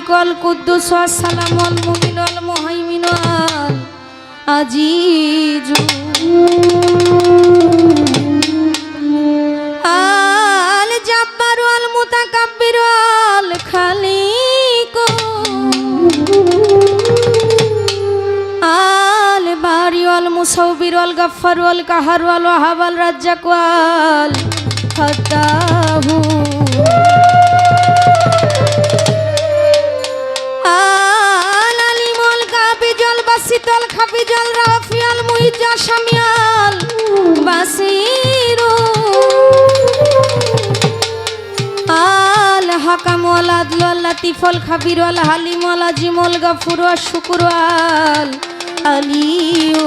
মালিক আল কুদ্দুস সালাম আল মুমিন আল মুহাইমিন আল আজিজ আল জাব্বার, আল মুতাকাব্বির, আল খালিক আল বারি, আল মুসাউবির, আল গাফফার, আল কাহার, আল ওয়াহাব, আল রাজ্জাক, আল কাবিজল খাপি জল, রাফিয়াল মুইজা শামিয়াল বাসিরু। আল হাকাম ওয়াল আদল, লাতিফল খাবির ওয়াল, হালিম ওয়াল, আজিম ওয়াল, গাফুর ওয়াল, শুকুর ওয়াল, আলিউ।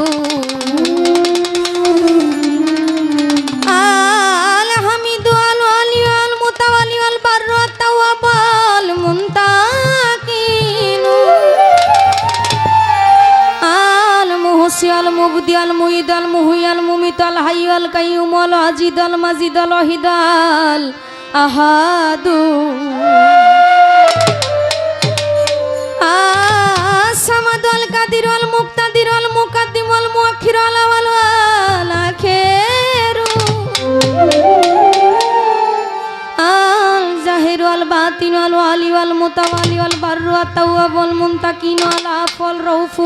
আল কাইয়ুম আল আজিদ আল মাজিদ আল ওয়াহিদ আল আহাদু। সামাদ আল কাদির আল মুক্তাদির আল মুকাদ্দিম আল মুআখির আল আওয়াল আখিরু। আল জাহির আল বাতিন আল ওয়ালি আল মুতাওয়ালি আল বাররু আত তাওয়াব আল আফল রউফু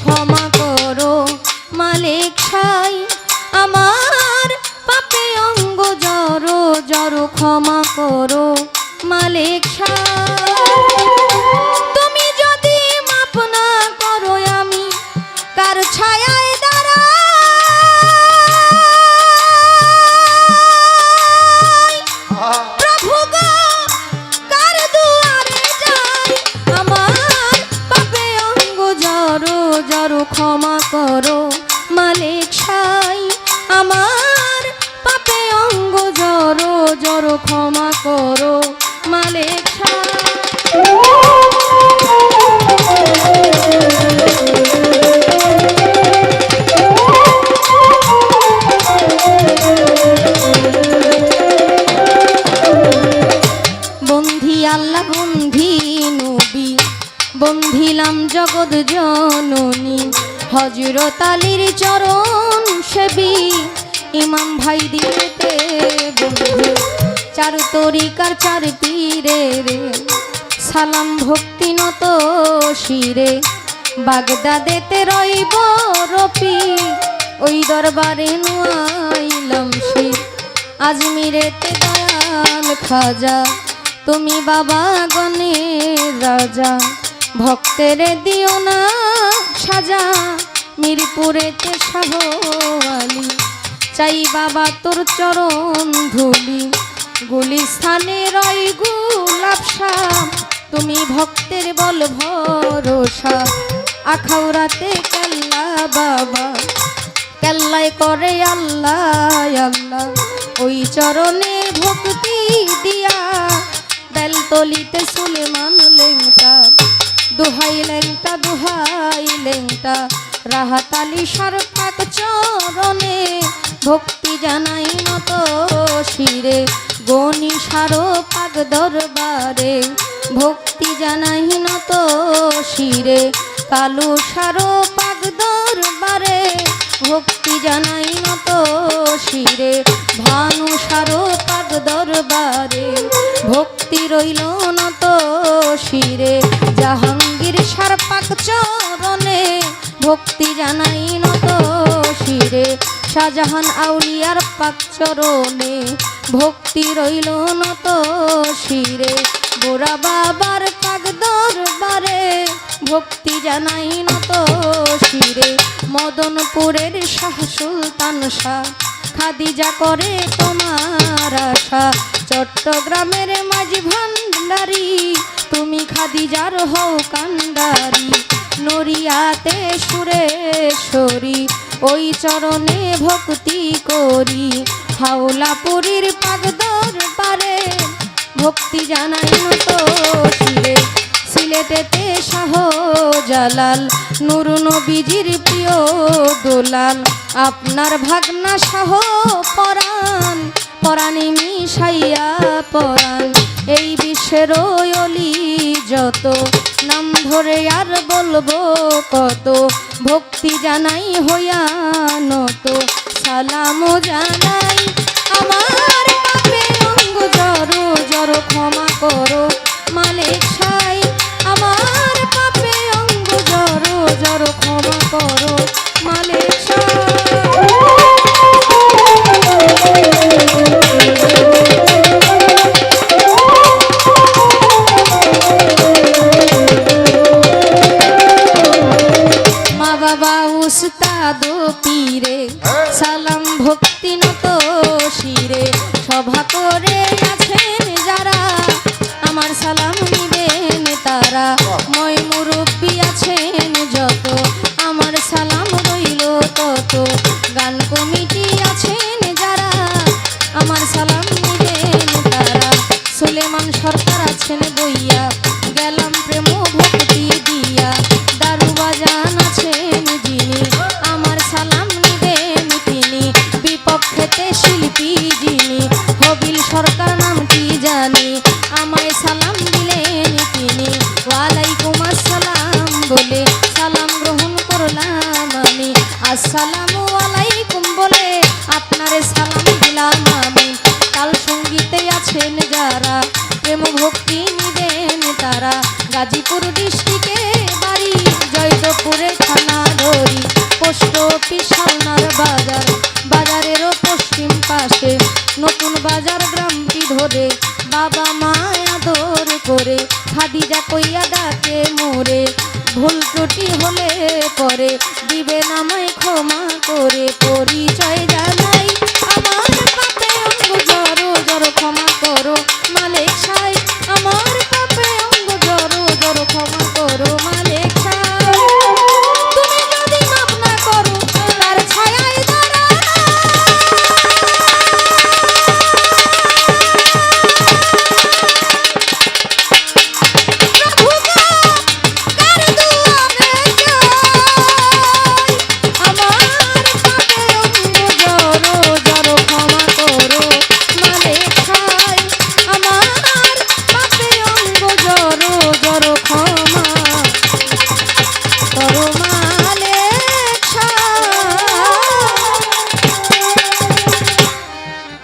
ক্ষমা ক্ষমা করো, মালিক বন্ধি আল্লাহ নবী, বন্ধিলাম জগৎ জননী হজরত চরণ সেবী, ইমাম ভাই দিলেতে বন্ধু। চার তরিকার চার পীরে রে। সালাম ভক্তি নত শিরে। বাগদাদেতে রইব রপি ওই দরবারে নুয়াইলাম শির। আজমিরেতে দয়াল খাজা, তুমি বাবা গণের রাজা। ভক্তের দিও না সাজা, মিরপুরেতে শাহওয়ালি চাই বাবা তোর চরণ ধুলি। গুলিস্থানে রই গুলাবসা তুমি ভক্তের বল ভরসা। আখাউরাতে কাল্লা বাবা। কেল্লায় করে আল্লাহ আল্লাহ। ওই চরণে ভক্তি দিয়া। বেলতলিতে সুলেমান লেংটা। দুহাই লেংটা দুহাই লেংটা। রাহাতালি সারফাক চরণে ভক্তি জানাই নত শিরে। গণি সারো পাক দরবারে, ভক্তি জানাই নত শিরে। কালু সারো পাক দরবারে, ভক্তি জানাই নত শিরে। ভানু সারো পাগ দরবারে, ভক্তি রইল নত শিরে। জাহাঙ্গীর সার পাক চরণে, ভক্তি জানাই নত শাহজাহান আউলিয়ার পাক চরণে ভক্তি রইল নত শিরে। বোরা বাবার পাক দরবারে ভক্তি জানাই নত শিরে। মদনপুরের শাহ সুলতান শাহ, খাদিজা করে তোমার আশা। চট্টগ্রামের মাঝি ভান্ডারি, তুমি খাদিজার হও কান্ডারি। নরিয়াতে সুরেশ্বরী ওই চরণে ভক্তি করি। হাওলাপুরীর পাগদর দরবারে ভক্তি জানাই তো শিরে। সিলেটেতে শাহ জালাল নুর নবীজির প্রিয় দোলাল। আপনার ভাগনা শাহ পরাণ, পরাণে মিশাইয়া পরাণ। এই বিশ্বের অলি যত, নাম ধরে আর বলব কত। ভক্তি জানাই হইয়া নত সালাম জানাই সরকার গাজীপুর ডিস্ট্রিক্টে বাড়ি জয়দপুরে থানা ধরি। পোস্ট অফিস হালনার বাজার। বাজারেরও পশ্চিম পাশে নতুন বাজার গ্রামটি ধরে। বাবা মায়া ধর করে খাদিজা কইয়া ডাকে মোরে। ভুল ত্রুটি হলে পরে দিবে নামায় ক্ষমা করে। পরিচয়